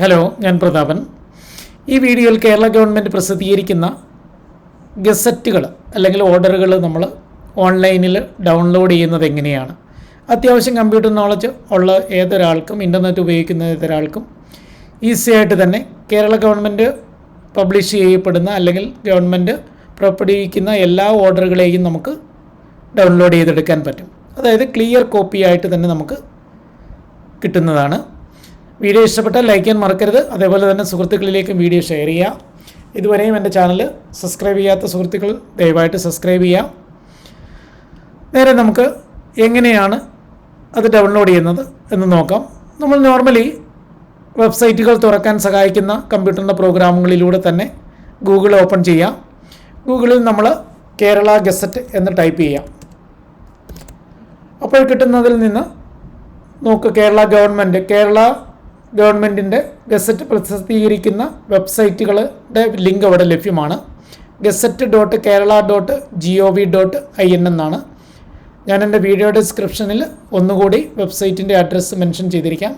Hello ഞാൻ പ്രതാപൻ. ഈ വീഡിയോയിൽ കേരള ഗവൺമെന്റ് പ്രസിദ്ധീകരിക്കുന്ന ഗസറ്റുകൾ അല്ലെങ്കിൽ ഓർഡറുകൾ നമ്മൾ ഓൺലൈനിൽ ഡൗൺലോഡ് ചെയ്യുന്നത് എങ്ങനെയാണ്? അത്യാവശ്യം കമ്പ്യൂട്ടർ നോളജ് ഉള്ള ഏതൊരാൾക്കും ഇന്റർനെറ്റ് ഉപയോഗിക്കുന്ന ഏതൊരാൾക്കും ഈസി ആയിട്ട് തന്നെ കേരള ഗവൺമെന്റ് പബ്ലിഷ് ചെയ്യപ്പെടുന്ന അല്ലെങ്കിൽ ഗവൺമെന്റ് പുറപ്പെടുവിക്കുന്ന എല്ലാ ഓർഡറുകളെയും നമുക്ക് ഡൗൺലോഡ് ചെയ്തെടുക്കാൻ പറ്റും. അതായത് ക്ലിയർ കോപ്പി ആയിട്ട് തന്നെ നമുക്ക് കിട്ടുന്നതാണ് വീഡിയോ ഇഷ്ടപ്പെട്ടാൽ ലൈക്ക് ചെയ്യാൻ മറക്കരുത്. അതേപോലെ തന്നെ സുഹൃത്തുക്കളിലേക്കും വീഡിയോ ഷെയർ ചെയ്യുക ഇതുവരെയും എന്റെ ചാനൽ സബ്സ്ക്രൈബ് ചെയ്യാത്ത സുഹൃത്തുക്കൾ ദയവായിട്ട് സബ്സ്ക്രൈബ് ചെയ്യുക നേരെ നമുക്ക് എങ്ങനെയാണ് അത് ഡൗൺലോഡ് ചെയ്യുന്നത് എന്ന് നോക്കാം. നമ്മൾ നോർമലി വെബ്സൈറ്റുകൾ തുറക്കാൻ സഹായിക്കുന്ന കമ്പ്യൂട്ടറിന്റെ പ്രോഗ്രാമുകളിലൂടെ തന്നെ ഗൂഗിൾ ഓപ്പൺ ചെയ്യാം. ഗൂഗിളിൽ നമ്മൾ കേരള ഗസറ്റ് എന്ന് ടൈപ്പ് ചെയ്യാം. അപ്പോൾ കിട്ടുന്നതിൽ നിന്ന് നോക്ക് കേരള ഗവൺമെന്റ് കേരള ഗവൺമെന്റിന്റെ ഗസറ്റ് പ്രസിദ്ധീകരിക്കുന്ന വെബ്സൈറ്റുകളുടെ ലിങ്ക് അവിടെ ലഭ്യമാണ്. Gazette dot Kerala dot G O V dot I N എന്നാണ്. ഞാൻ എന്റെ വീഡിയോ ഡിസ്ക്രിപ്ഷനിൽ ഒന്നുകൂടി വെബ്സൈറ്റിന്റെ അഡ്രസ്സ് മെൻഷൻ ചെയ്തിരിക്കാം.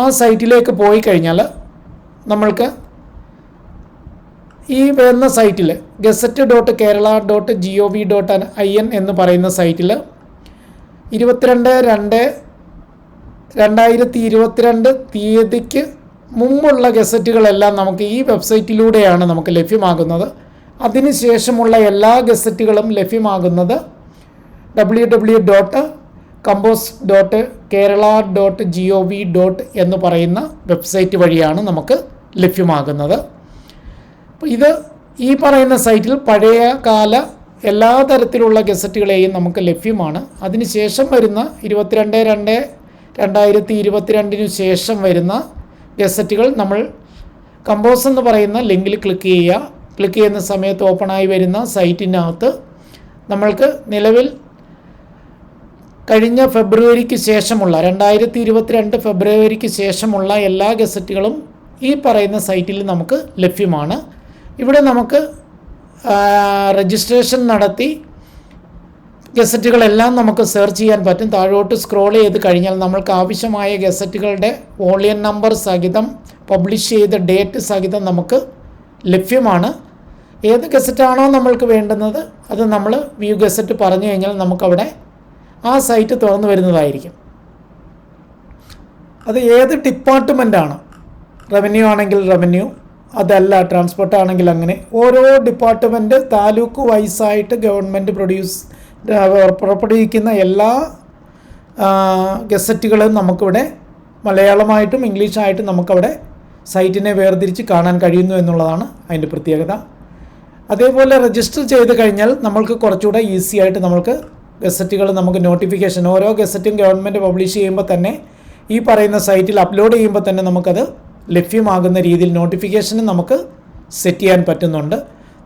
ആ സൈറ്റിലേക്ക് പോയി കഴിഞ്ഞാൽ നമ്മൾക്ക് ഈ വരുന്ന സൈറ്റിൽ gazette dot Kerala dot G O V dot I N എന്ന് പറയുന്ന സൈറ്റിൽ ഇരുപത്തിരണ്ട് രണ്ട് രണ്ടായിരത്തി ഇരുപത്തിരണ്ട് തീയതിക്ക് മുമ്പുള്ള ഗസറ്റുകളെല്ലാം നമുക്ക് ഈ വെബ്സൈറ്റിലൂടെയാണ് നമുക്ക് ലഭ്യമാകുന്നത്. അതിനുശേഷമുള്ള എല്ലാ ഗസറ്റുകളും ലഭ്യമാകുന്നത് W W dot compose dot Kerala dot G O V dot എന്ന് പറയുന്ന വെബ്സൈറ്റ് വഴിയാണ് നമുക്ക് ലഭ്യമാകുന്നത്. ഇത് ഈ പറയുന്ന സൈറ്റിൽ പഴയ കാല എല്ലാ തരത്തിലുള്ള ഗസറ്റുകളെയും നമുക്ക് ലഭ്യമാണ്. അതിനുശേഷം വരുന്ന ഇരുപത്തിരണ്ട് രണ്ട് രണ്ടായിരത്തി ഇരുപത്തിരണ്ടിനു ശേഷം വരുന്ന ഗസറ്റുകൾ നമ്മൾ കമ്പോസ് എന്ന് പറയുന്ന ലിങ്കിൽ ക്ലിക്ക് ചെയ്യുക. ക്ലിക്ക് ചെയ്യുന്ന സമയത്ത് ഓപ്പണായി വരുന്ന സൈറ്റിനകത്ത് നമ്മൾക്ക് നിലവിൽ കഴിഞ്ഞ ഫെബ്രുവരിക്ക് ശേഷമുള്ള രണ്ടായിരത്തി ഇരുപത്തിരണ്ട് ഫെബ്രുവരിക്ക് ശേഷമുള്ള എല്ലാ ഗസറ്റുകളും ഈ പറയുന്ന സൈറ്റിൽ നമുക്ക് ലഭ്യമാണ്. ഇവിടെ നമുക്ക് രജിസ്ട്രേഷൻ നടത്തി ഗസറ്റുകളെല്ലാം നമുക്ക് സെർച്ച് ചെയ്യാൻ പറ്റും. താഴോട്ട് സ്ക്രോൾ ചെയ്ത് കഴിഞ്ഞാൽ നമ്മൾക്ക് ആവശ്യമായ ഗസറ്റുകളുടെ വോളിയൻ നമ്പർ സഹിതം പബ്ലിഷ് ചെയ്ത ഡേറ്റ് സഹിതം നമുക്ക് ലഭ്യമാണ്. ഏത് ഗസറ്റാണോ നമ്മൾക്ക് വേണ്ടുന്നത് അത് നമ്മൾ വ്യൂ ഗസറ്റ് പറഞ്ഞു കഴിഞ്ഞാൽ നമുക്കവിടെ ആ സൈറ്റ് തുറന്നു വരുന്നതായിരിക്കും. അത് ഏത് ഡിപ്പാർട്ട്മെന്റാണ് റവന്യൂ ആണെങ്കിൽ റവന്യൂ അതല്ല ട്രാൻസ്പോർട്ട് ആണെങ്കിൽ അങ്ങനെ. ഓരോ ഡിപ്പാർട്ട്മെന്റ് താലൂക്ക് വൈസായിട്ട് ഗവൺമെന്റ് പ്രൊഡ്യൂസ് പുറപ്പെടുവിക്കുന്ന എല്ലാ ഗസറ്റുകളും നമുക്കിവിടെ മലയാളമായിട്ടും ഇംഗ്ലീഷായിട്ടും നമുക്കവിടെ സൈറ്റിനെ വേർതിരിച്ച് കാണാൻ കഴിയുന്നു എന്നുള്ളതാണ് അതിന്റെ പ്രത്യേകത. അതേപോലെ രജിസ്റ്റർ ചെയ്ത് കഴിഞ്ഞാൽ നമ്മൾക്ക് കുറച്ചുകൂടെ ഈസി ആയിട്ട് നമ്മൾക്ക് ഗസറ്റുകൾ നമുക്ക് നോട്ടിഫിക്കേഷൻ ഓരോ ഗസറ്റും ഗവൺമെന്റ് പബ്ലിഷ് ചെയ്യുമ്പോൾ തന്നെ ഈ പറയുന്ന സൈറ്റിൽ അപ്ലോഡ് ചെയ്യുമ്പോൾ തന്നെ നമുക്കത് ലഭ്യമാകുന്ന രീതിയിൽ നോട്ടിഫിക്കേഷനും നമുക്ക് സെറ്റ് ചെയ്യാൻ പറ്റുന്നുണ്ട്.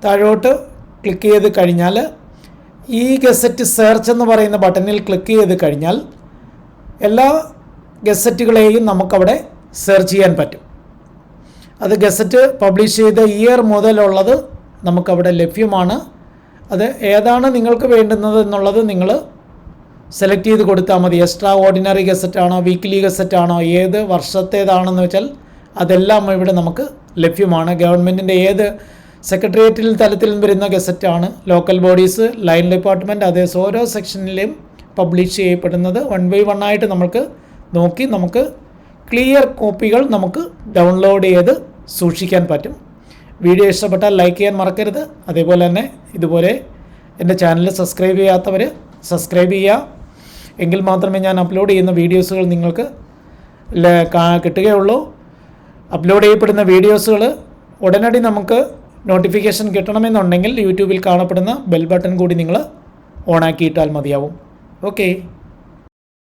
താഴോട്ട് ക്ലിക്ക് ചെയ്ത് കഴിഞ്ഞാൽ ഈ ഗസറ്റ് സെർച്ച് എന്ന് പറയുന്ന ബട്ടണിൽ ക്ലിക്ക് ചെയ്ത് കഴിഞ്ഞാൽ എല്ലാ ഗസറ്റുകളെയും നമുക്കവിടെ സെർച്ച് ചെയ്യാൻ പറ്റും. അത് ഗസറ്റ് പബ്ലിഷ് ചെയ്ത ഇയർ മുതലുള്ളത് നമുക്കവിടെ ലഭ്യമാണ്. അത് ഏതാണ് നിങ്ങൾക്ക് വേണ്ടുന്നത് എന്നുള്ളത് നിങ്ങൾ സെലക്ട് ചെയ്ത് കൊടുത്താൽ മതി. എക്സ്ട്രാ ഓർഡിനറി ഗസറ്റാണോ വീക്ക്ലി ഗസറ്റാണോ ഏത് വർഷത്തേതാണെന്ന് വെച്ചാൽ അതെല്ലാം ഇവിടെ നമുക്ക് ലഭ്യമാണ്. ഗവൺമെന്റിന്റെ ഏത് സെക്രട്ടേറിയറ്റിൽ തലത്തിൽ വരുന്ന ഗസറ്റാണ്. ലോക്കൽ ബോഡീസ് ലൈൻ ഡിപ്പാർട്ട്മെന്റ് അതേ ഓരോ സെക്ഷനിലും പബ്ലിഷ് ചെയ്യപ്പെടുന്നത്. വൺ ബൈ വൺ ആയിട്ട് നമുക്ക് നോക്കി നമുക്ക് ക്ലിയർ കോപ്പികൾ നമുക്ക് ഡൗൺലോഡ് ചെയ്ത് സൂക്ഷിക്കാൻ പറ്റും. വീഡിയോ ഇഷ്ടപ്പെട്ടാൽ ലൈക്ക് ചെയ്യാൻ മറക്കരുത്. അതേപോലെ തന്നെ ഇതുപോലെ എന്റെ ചാനൽ സബ്സ്ക്രൈബ് ചെയ്യാത്തവർ സബ്സ്ക്രൈബ് ചെയ്യുക. എങ്കിൽ മാത്രമേ ഞാൻ അപ്ലോഡ് ചെയ്യുന്ന വീഡിയോസുകൾ നിങ്ങൾക്ക് കിട്ടുകയുള്ളൂ. അപ്ലോഡ് ചെയ്യപ്പെടുന്ന വീഡിയോസുകൾ ഉടനടി നമുക്ക് നോട്ടിഫിക്കേഷൻ കിട്ടണമെന്നുണ്ടെങ്കിൽ യൂട്യൂബിൽ കാണപ്പെടുന്ന ബെൽ ബട്ടൺ കൂടി നിങ്ങൾ ഓണാക്കിയിട്ടാൽ മതിയാവും. ഓക്കെ